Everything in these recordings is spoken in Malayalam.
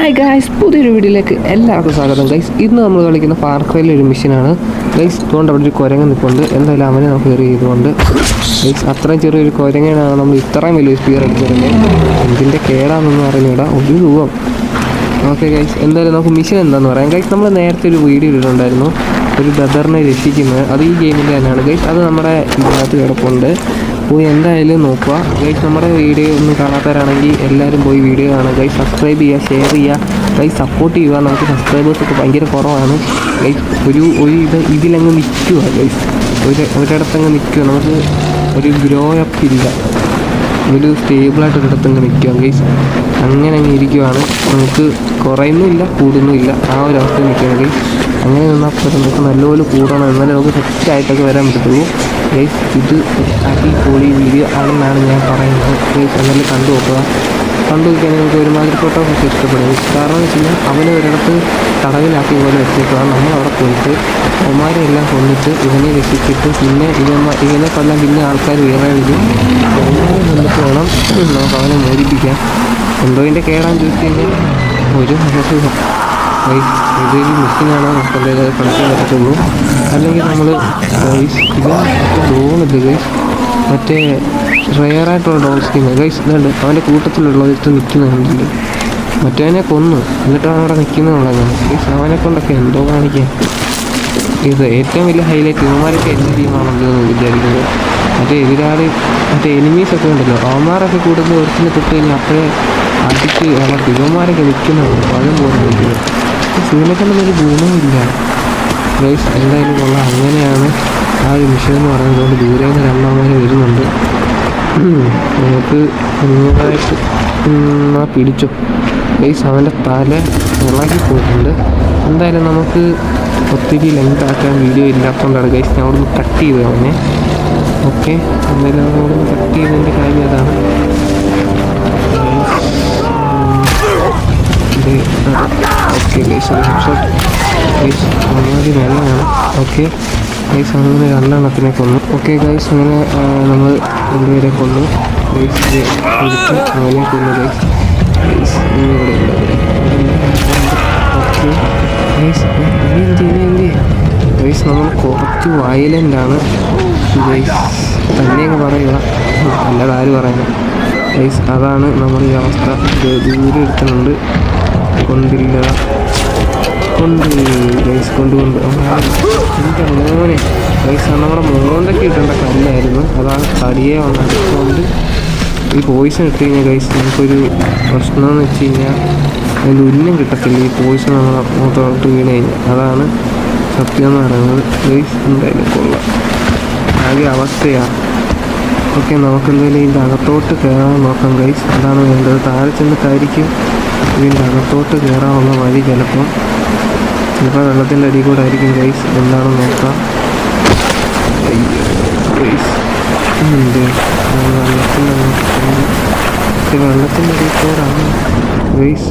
ഹായ് ഗായ്സ് പുതിയൊരു വീഡിയോയിലേക്ക് എല്ലാവർക്കും സ്വാഗതം. ഗൈസ് ഇന്ന് നമ്മൾ കളിക്കുന്ന ഫാർക്രയിലെ ഒരു മിഷനാണ് ഗൈസ് ഇതുകൊണ്ട് അവിടെ ഒരു കുരങ്ങ് നിൽപ്പുണ്ട് എന്തായാലും അവനെ നമുക്ക് കയറി ചെയ്തുകൊണ്ട്. ഗൈസ് അത്രയും ചെറിയൊരു കുരങ്ങനാണ് നമ്മൾ ഇത്രയും വലിയ സ്പീർ അടിച്ചിരുന്നത് എന്തിന്റെ കേടാണെന്നൊന്നും അറിഞ്ഞൂടാ. ഒരു രൂപം. ഓക്കെ ഗൈസ് എന്തായാലും നമുക്ക് മിഷൻ എന്താണെന്ന് പറയാം. ഗൈസ് നമ്മൾ നേരത്തെ ഒരു വീഡിയോ ഇട്ടിട്ടുണ്ടായിരുന്നു. ഒരു ബ്രദറിനെ രക്ഷിക്കുന്നത്. അത് ഈ ഗെയിമിന്റെ തന്നെയാണ്. ഗൈസ് അത് നമ്മുടെ ഇതിനകത്ത് കിടപ്പുണ്ട്. പോയി എന്തായാലും നോക്കുക. ഗൈസ് നമ്മുടെ വീഡിയോ ഒന്നും കാണാത്തവരാണെങ്കിൽ എല്ലാവരും പോയി വീഡിയോ കാണുക. ഗൈസ് സബ്സ്ക്രൈബ് ചെയ്യുക ഷെയർ ചെയ്യുക. ഗൈസ് സപ്പോർട്ട് ചെയ്യുക. നമുക്ക് സബ്സ്ക്രൈബേഴ്സ് ഒക്കെ ഭയങ്കര കുറവാണ്. ഗൈസ് ഒരു ഒരു ഇത് ഇതിലങ്ങ് നിൽക്കുക ഗൈസ് ഒരു ഒരിടത്തങ്ങ് നിൽക്കുക. നമുക്ക് ഒരു ഗ്രോ അപ്പ് ഇല്ല. ഒരു സ്റ്റേബിളായിട്ട് ഒരിടത്തങ്ങ് നിൽക്കുക ഗൈസ് അങ്ങനെ അങ്ങ് ഇരിക്കുവാണ്. നമുക്ക് കുറയുന്നുമില്ല കൂടുന്നുമില്ല. ആ ഒരു അവസ്ഥ നിൽക്കുകയാണ് ഗൈസ് അങ്ങനെ നിന്നാൽ പോലും നമുക്ക് നല്ലപോലെ കൂടണം. എന്നാലേ നമുക്ക് സെറ്റായിട്ടൊക്കെ വരാൻ പറ്റത്തുള്ളൂ. ഗൈസ് ഇത് അടിപൊളി വീഡിയോ ആണെന്നാണ് ഞാൻ പറയുന്നത്. ഗൈസ് എന്നാലും കണ്ടു നോക്കുക. കണ്ടു നോക്കിയാൽ നമുക്ക് ഒരുമാതിരി ഫോട്ടോസൊക്കെ ഇഷ്ടപ്പെടും. കാരണം എന്ന് വെച്ച് കഴിഞ്ഞാൽ അവനെ ഒരിടത്ത് തടവിലാക്കി പോലെ വെച്ചേക്കുക നമ്മൾ അവിടെ പോയിട്ട് ഒമാരെ എല്ലാം കൊന്നിട്ട് ഇവനെ രക്ഷിച്ചിട്ട് പിന്നെ ഇവന്മാർ ഇവനെ കൊല്ലാൻ പിന്നെ ആൾക്കാർ വേറെ കൊന്നിട്ട് വേണം നമുക്ക് അവനെ മോചിപ്പിക്കാം. എന്തോ ഇതിന്റെ കേടാന്ന് ചോദിച്ചു കഴിഞ്ഞാൽ ഒരു ഗൈസ് ഇതൊരു മെഷീനാണ് നമുക്ക് കളിക്കാൻ പറ്റത്തുള്ളൂ. അല്ലെങ്കിൽ നമ്മൾ ഗൈസ് ഇത് ഡോണില്ല ഗൈസ് മറ്റേ റെയറായിട്ടുള്ള ഡോൾ സ്കീം ഗൈസ് ഇതുണ്ട്. അവന്റെ കൂട്ടത്തിലുള്ള ഇത് നിൽക്കുന്നുണ്ട് മറ്റേനെ കൊന്നു. എന്നിട്ടാണ് അവിടെ നിൽക്കുന്നുള്ളത് ഗൈസ് അവനെ കൊണ്ടൊക്കെ എന്തോ കാണിക്കാൻ. ഇത് ഏറ്റവും വലിയ ഹൈലൈറ്റ് ഇവന്മാരൊക്കെ എന്റെ ടീമാണല്ലോ എന്ന് വിചാരിക്കുന്നത് മറ്റേ എതിരാളി മറ്റേ എനിമീസ് ഒക്കെ ഉണ്ടല്ലോ. അവന്മാരൊക്കെ കൂടുതൽ ഒരുത്തിന് തൊട്ട് കഴിഞ്ഞാൽ അപ്പോഴേ അടിച്ച് നമ്മൾ ഇവന്മാരൊക്കെ നിൽക്കുന്നത് പഴം പോലെ നിൽക്കുന്നത് ഒരു ഗുണമില്ല ഗൈസ് എന്തായാലും കൊള്ളാം. അങ്ങനെയാണ് ആ ഒരു മിഷൻ എന്ന് പറയുന്നത്. കൊണ്ട് ദൂരെ നിന്ന് രണ്ടാമത് വരുന്നുണ്ട്. നമുക്ക് നന്നായിട്ട് ഉം, ആ പിടിച്ചു. ഗൈസ് അവന്റെ തല ഇളകി പോയിട്ടുണ്ട്. എന്തായാലും നമുക്ക് ഒത്തിരി ലെങ്ത് ആക്കാൻ വീഡിയോ ഇല്ലാത്തതുകൊണ്ടാണ്. ഗൈസ് ഞാൻ അവിടുന്ന് കട്ട് ചെയ്തു അവനെ. ഓക്കെ എന്തായാലും അവിടെ അവിടുന്ന് കട്ട് ചെയ്തതിന്റെ കാര്യം അതാണ്. ഓക്കെ ഗൈസ് ഒരു ഹെഡ്ഷോട്ട് ഗൈസ് ഒന്നാമത് വെള്ളമാണ് ഓക്കെ ഗൈസ് അങ്ങനെ രണ്ടെണ്ണത്തിനെ കൊന്നു ഓക്കെ ഗൈസ് അങ്ങനെ നമ്മൾ രണ്ടുപേരെ കൊന്നു. ഗൈസ് അവനെ കൊന്നു ഗൈസ് ഗൈസ് ഇവിടെ ഓക്കെ ഗൈസ് എന്ത് എന്ത് ഗൈസ് നമ്മൾ കുറച്ച് വയലന്റ് ആണ്. ഗൈസ് തന്നെ അങ്ങ് പറയുക. അല്ലാതെ ആര് പറയുന്നത് ഗൈസ് അതാണ് നമ്മൾ ഈ അവസ്ഥ. ദൂരെ എടുക്കുന്നുണ്ട് കൊണ്ടില്ല. കൊണ്ട് ഗൈസ് കൊണ്ടുകൊണ്ട് എന്റെ മോനെ. ഗൈസ് നമ്മുടെ മോന്തൊക്കെ ഇട്ടേണ്ട കല്ലായിരുന്നു. അതാണ് കടിയെ വന്നതുകൊണ്ട് ഈ പോയിസൺ ഇട്ട് കഴിഞ്ഞാൽ ഗൈസ് നമുക്കൊരു പ്രശ്നം എന്ന് വെച്ച് കഴിഞ്ഞാൽ അതിന്റെ ഉന്നം കിട്ടത്തില്ല. ഈ പോയിസൺ നമ്മളെ മുഖത്തോട്ട് വീണ് കഴിഞ്ഞാൽ അതാണ് സത്യം എന്ന് പറയുന്നത്. ഗൈസ് എന്തായാലും കൊള്ളാം. ആകെ അവസ്ഥയാണ് ഓക്കെ നമുക്ക് എന്തായാലും ഇതിന്റെ അകത്തോട്ട് കയറാൻ നോക്കാം ഗൈസ്. അതാണ് വേണ്ടത്. താഴെ ചെന്നിട്ടായിരിക്കും ഇതിന്റെ അകത്തോട്ട് കയറാനുള്ള വഴി ചിലപ്പം ചിലപ്പോൾ വെള്ളത്തിന്റെ അടി കൂടെ ആയിരിക്കും. ഗൈസ് എന്താണെന്ന് നോക്കാം. വെള്ളത്തിന്റെ അടിയിൽ കൂടാണ്. ഗൈസ്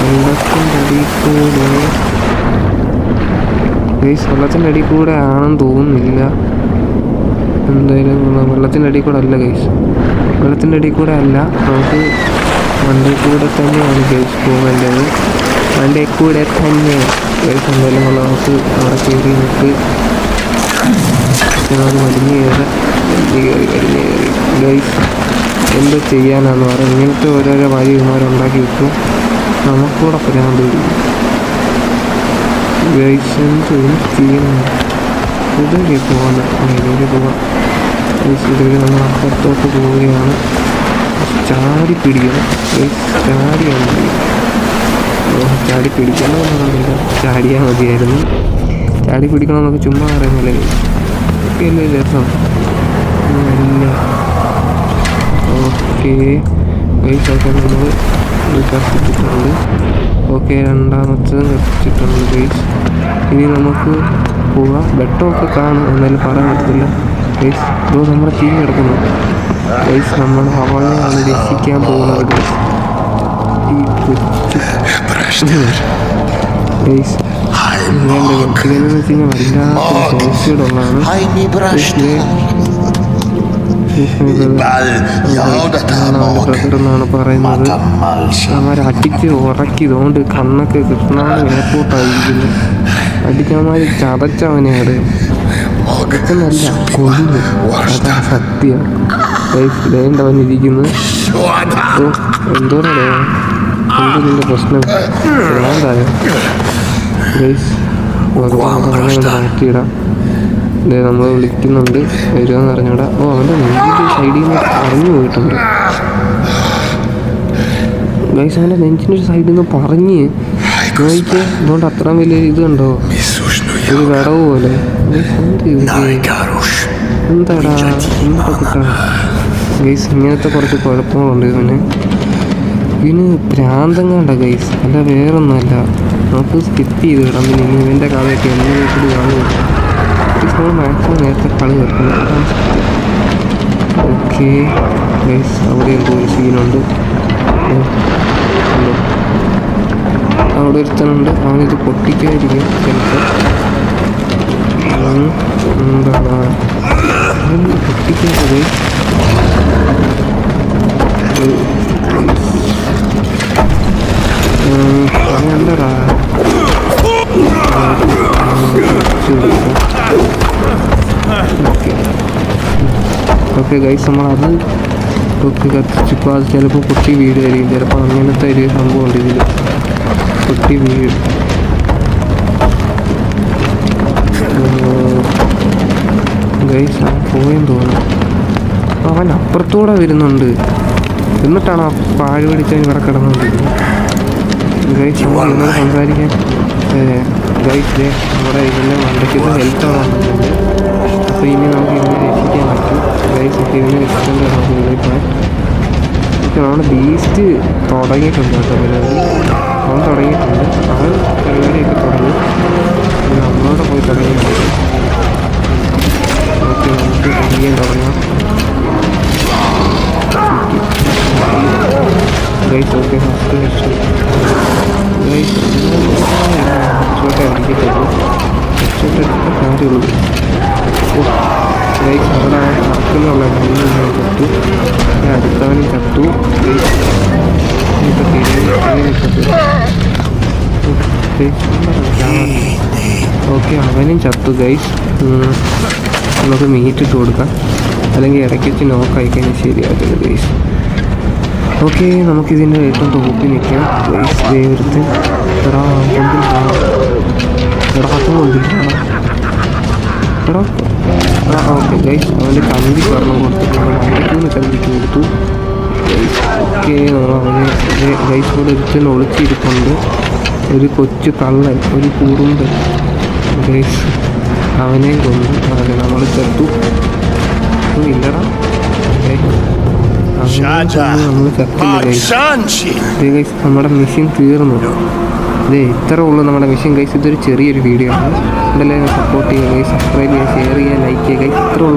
വെള്ളത്തിന്റെ അടിയിൽ കൂടെ. ഗൈസ് വെള്ളത്തിന്റെ അടിയിൽ കൂടെ ആണെന്ന് തോന്നുന്നില്ല. എന്തായാലും. വെള്ളത്തിന്റെ അടിയിൽ കൂടെ അല്ല ഗൈസ് വെള്ളത്തിന്റെ അടിയിൽ കൂടെ അല്ല. നമുക്ക് വണ്ടി കൂടെ തന്നെയാണ് ഗൈസ് പോകേണ്ടത് വണ്ടി കൂടെ തന്നെ എന്തായാലും. നമുക്ക് അവിടെ കയറി നിൽക്ക്. നമുക്ക് വലിഞ്ഞ് കയറാം എന്തോ ചെയ്യാനാന്ന് പറയാം ഇങ്ങനത്തെ ഓരോരോ വഴി ഇവന്മാരുണ്ടാക്കി വെക്കും. നമുക്കൂടെ വരും ഗൈസ് എന്ത് ചെയ്യണം ഇതുവരെ പോകാൻ ഇതുവരെ പോകാം നമ്മൾ അപ്പുറത്തോട്ട് പോവുകയാണ്. ചാടി പിടിക്കണം. പിടിക്കണം ഓ, ചാടി പിടിക്കണമെന്നൊന്നുമില്ല ചാടിയാൽ മതിയായിരുന്നു. ചാടി പിടിക്കണമെന്നൊക്കെ ചുമ്മാ പറയുന്നില്ല ഒക്കെ അല്ലേ രസം? ഓക്കെ. ഗൈസ് ഒക്കെ നമ്മൾ കത്തിച്ചിട്ടുണ്ട് ഓക്കെ രണ്ടാമത്തെ കത്തിച്ചിട്ടുണ്ട് ഗൈസ് ഇനി നമുക്ക് പോവാം. വെട്ടമൊക്കെ കാണും. എന്നാലും പറയാൻ പറ്റത്തില്ല. ഗൈസ് ബ്രോ നമ്മുടെ തീ കിടക്കുന്നു. ഗൈസ് നമ്മൾ അവളെയാണ് രക്ഷിക്കാൻ പോകുന്നത് ഗൈസ്. ഇതെന്ന് വെച്ച് കഴിഞ്ഞാൽ വല്ലാത്ത സോസിയോടുള്ളതാണ് പറയുന്നത്. അവരെ അടിച്ച് ഉറക്കിയതുകൊണ്ട് കണ്ണൊക്കെ കിട്ടണമെന്ന് എയർപോർട്ടായിരിക്കുന്നു അടിച്ചവന്മാർ ചതച്ചവനെയാണ്. അതൊക്കെന്നല്ല കൊന്നു അതാ സത്യം ലൈഫ് ഇരിക്കുന്നത് Swada. ഓ എന്തോന്നല്ലേ എന്ത് നിന്റെ പ്രശ്നം ഭ്രാന്തായോ ഗൈസ് മാറ്റിയിടാം. ഇതേ നമ്മൾ വിളിക്കുന്നുണ്ട്. വരുമെന്ന് അറിഞ്ഞൂടാ. ഓ അവന്റെ നെഞ്ചിന്റെ സൈഡിൽ നിന്ന് പറഞ്ഞു പോയിട്ടുണ്ട്. ഗൈസ് അവന്റെ നെഞ്ചിന്റെ ഒരു സൈഡിൽ നിന്ന് പറഞ്ഞ് നോക്കിയേ. അതുകൊണ്ട് അത്രയും വലിയ ഇത് കണ്ടോ. ഒരു വിടവ് പോലെ. എന്താടാ? എന്താ? ഗൈസ് ഇങ്ങനത്തെ കുറച്ച് കുഴപ്പങ്ങളുണ്ട് ഇവന് ഇവന് ഭ്രാന്തം കണ്ട ഗൈസ് അല്ല വേറൊന്നുമല്ല. നമുക്ക് സ്കിപ്പ് ചെയ്ത് വിടാം പിന്നെ ഇനി ഇവന്റെ കഥയൊക്കെ എന്നെ വീട്ടിൽ കാണും. നമ്മൾ മാക്സിമം നേരത്തെ കളി വെക്കണം. ഓക്കെ ഗൈസ് അവിടെ എന്തോ ഒരു സീനുണ്ട്? അവിടെ ഒരുത്തനുണ്ട്. അവനിത് പൊട്ടിക്കായിരിക്കും ചിലപ്പോൾ ഉം, എന്താടാ ഇതൊന്ന് പൊട്ടിക്കുന്നത് വേണ്ടടാ ഓക്കെ ഗൈസ് നമ്മളത് ഓക്കെ കത്തിച്ചിപ്പോൾ അത് ചിലപ്പോൾ പൊട്ടി വീടുമായിരിക്കും ചിലപ്പോൾ അങ്ങനത്തെ ഒരു സംഭവം ഉണ്ട് ഇതിൽ പൊട്ടി വീട് ഗൈസ് അവൻ പോയെന്ന് തോന്നുന്നു. അവൻ അപ്പുറത്തൂടെ വരുന്നുണ്ട്. എന്നിട്ടാണ് ആ പാഴ് പിടിച്ചവൻ ഇവിടെ കിടന്നുകൊണ്ടിരിക്കുന്നത്? ഗൈസ് ഇന്നോട് സംസാരിക്കാൻ ഗൈസ് ഡേ നമ്മുടെ ഇതിന്റെ വണ്ടിക്ക് ഹെൽത്ത് വന്നിട്ടുണ്ട് അപ്പോൾ ഇനി നമുക്ക് ഇവനെ രക്ഷിക്കാൻ പറ്റും. ഗൈസ് ഇപ്പോൾ ഇവനെ രക്ഷിക്കേണ്ട നമുക്ക് നമ്മുടെ ബീസ്റ്റ് തുടങ്ങിയിട്ടുണ്ട് കേട്ടോ പരിപാടി അവൻ തുടങ്ങിയിട്ടുണ്ട്. അവൻ പരിപാടിയൊക്കെ തുടങ്ങി. നമ്മളോട് പോയി തുടങ്ങിയിട്ടുണ്ട്. നമുക്ക് ചെയ്യാൻ തുടങ്ങാം guys okay first headshot guys headshot അടിക്കത്തുള്ളൂ headshot എടുത്ത കാര്യമുള്ളൂ ഗൈസ് അവിടെ നടക്കുന്നുള്ള മൂന്ന് ചത്തു പിന്നെ അടുത്തവനും ചത്തു ഓക്കെ അവനും ചത്തു ഗൈസ് നമുക്ക് മീറ്റ് ഇട്ട് കൊടുക്കാം. അല്ലെങ്കിൽ ഇടയ്ക്ക് വെച്ച് നോക്കായി കഴിഞ്ഞാൽ ശരിയാക്കില്ല ഗൈസ് ഓക്കെ നമുക്കിതിന്റെ ഏറ്റവും തോപ്പി നിൽക്കാം. ഗൈസ് ദൈവത്തെ ഓക്കെ ഗൈസ് അവന്റെ കമ്പി സ്വർണം കൊടുത്തിട്ട് നമ്മൾ കമ്പിക്ക് കൊടുത്തു ഓക്കെ അവനെ ഗൈസ് കൂടെ ഒരുത്തന്നെ ഒളിച്ചിരിപ്പുണ്ട്. ഒരു കൊച്ചു കള്ളൻ ഒരു കുറുമ്പൻ ഗൈസ് അവനെ കൊന്നു നമ്മൾ ചത്തു ഇല്ലടാ. നമ്മുടെ മിഷൻ തീർന്നു. ഇതേ ഇത്ര ഉള്ളൂ നമ്മുടെ മിഷൻ കൈസ് ഇതൊരു ചെറിയൊരു വീഡിയോ ആണ്. എന്തായാലും സപ്പോർട്ട് ചെയ്യുക സബ്സ്ക്രൈബ് ചെയ്യുക ഷെയർ ചെയ്യുക ലൈക്ക് ചെയ്യുക ഇത്ര ഉള്ളൂ.